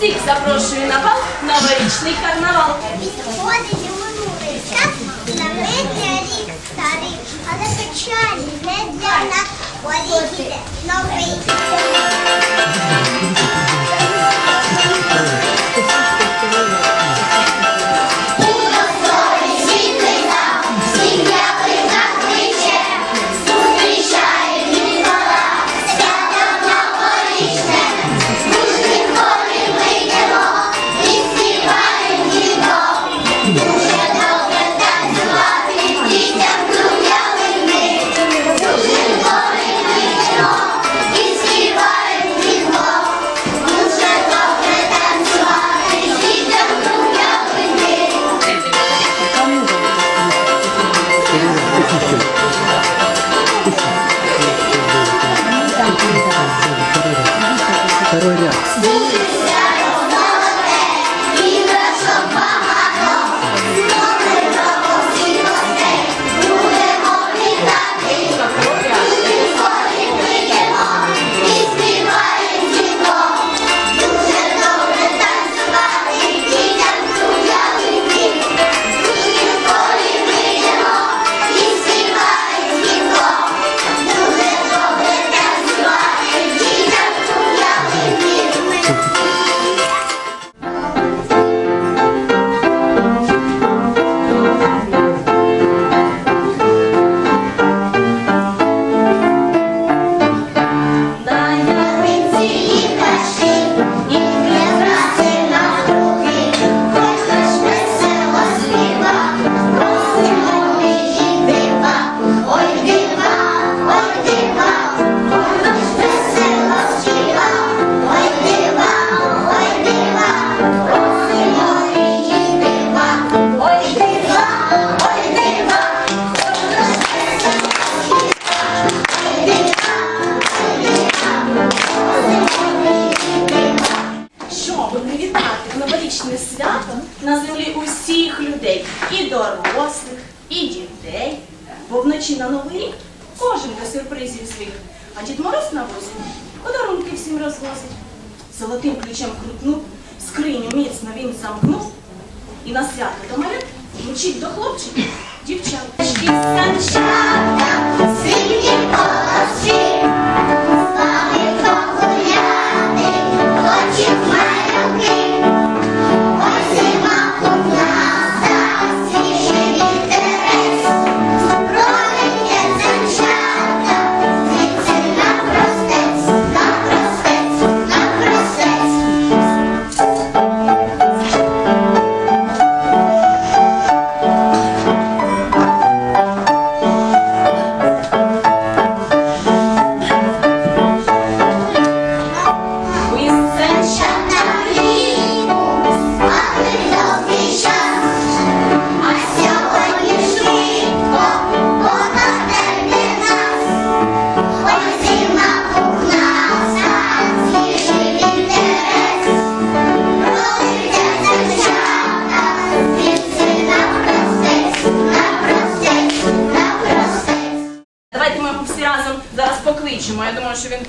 Всіх запрошую на бал новорічний карнавал. Відходить у минулий час, забитий рік старий, але печальний не для нас, бо рік новий. Второй ряд. Дорослих, і дітей. Бо вночі на новий рік кожен до сюрпризів своїх. А Дід Мороз на восені подарунки всім розвозить. Золотим ключем крутнув, скриню міцно він замкнув. І на свято до мене мчить до хлопчиків дівчат. Покличемо. Я думаю, що він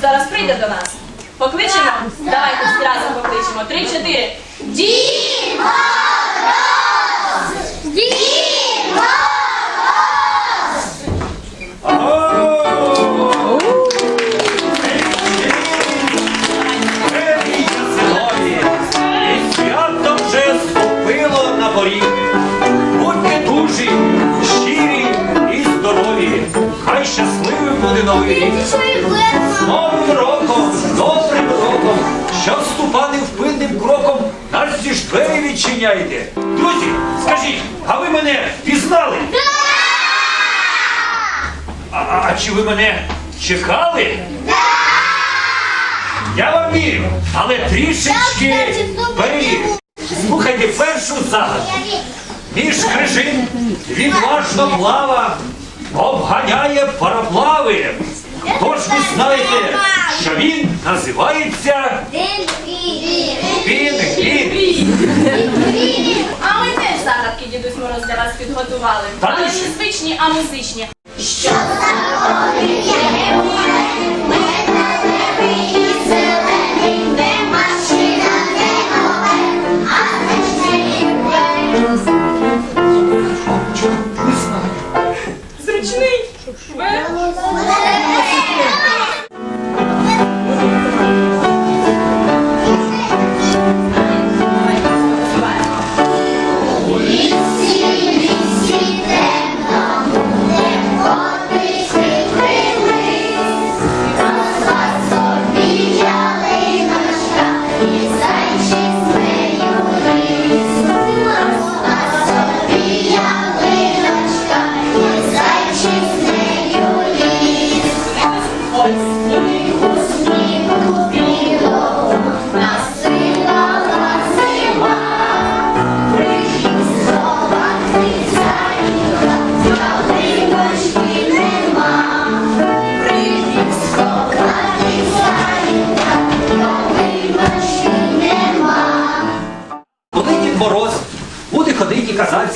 зараз прийде до нас. Покличемо? Давайте зразу покличемо. Три-чотири. Дід! З Новим роком, добрим роком, що ступати впинним кроком, наш зі ж двері відчиняйте. Друзі, скажіть, а ви мене пізнали? А, а чи ви мене чекали? Я вам вірю, але трішечки перевірю. Слухайте першу загадку. Між крижин відважно плава, обганяє пароплави. Тож ви знаєте, що він називається Пінгвін. А ми теж загадки, дідусь Мороз, для вас підготували. Та Але ти не що? звичні, а музичні. Що за є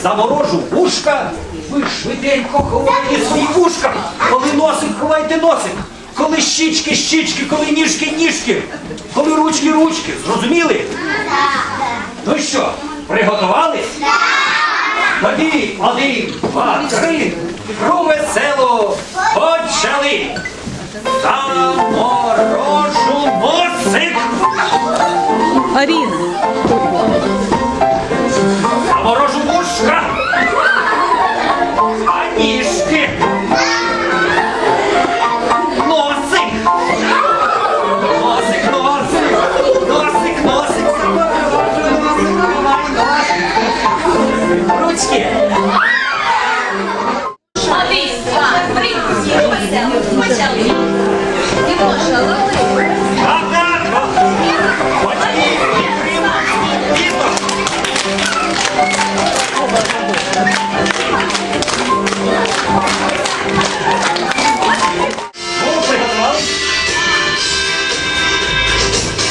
заморожу вушка, ви швиденько ховайте свої вушка, коли носик, ховайте носик, коли щічки, щічки, коли ніжки, ніжки, коли ручки, ручки. Зрозуміли? Ну що, приготувались? Тоді один, два, три. Гру весело почали. Заморожу носик. Аріна, Ручки. Один, два, три, почали. Почали. Не можна, лови.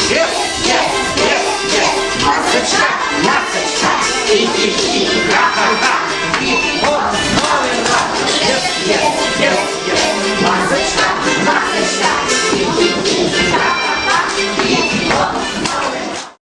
Yes, yes, yes, yes. Master Chat,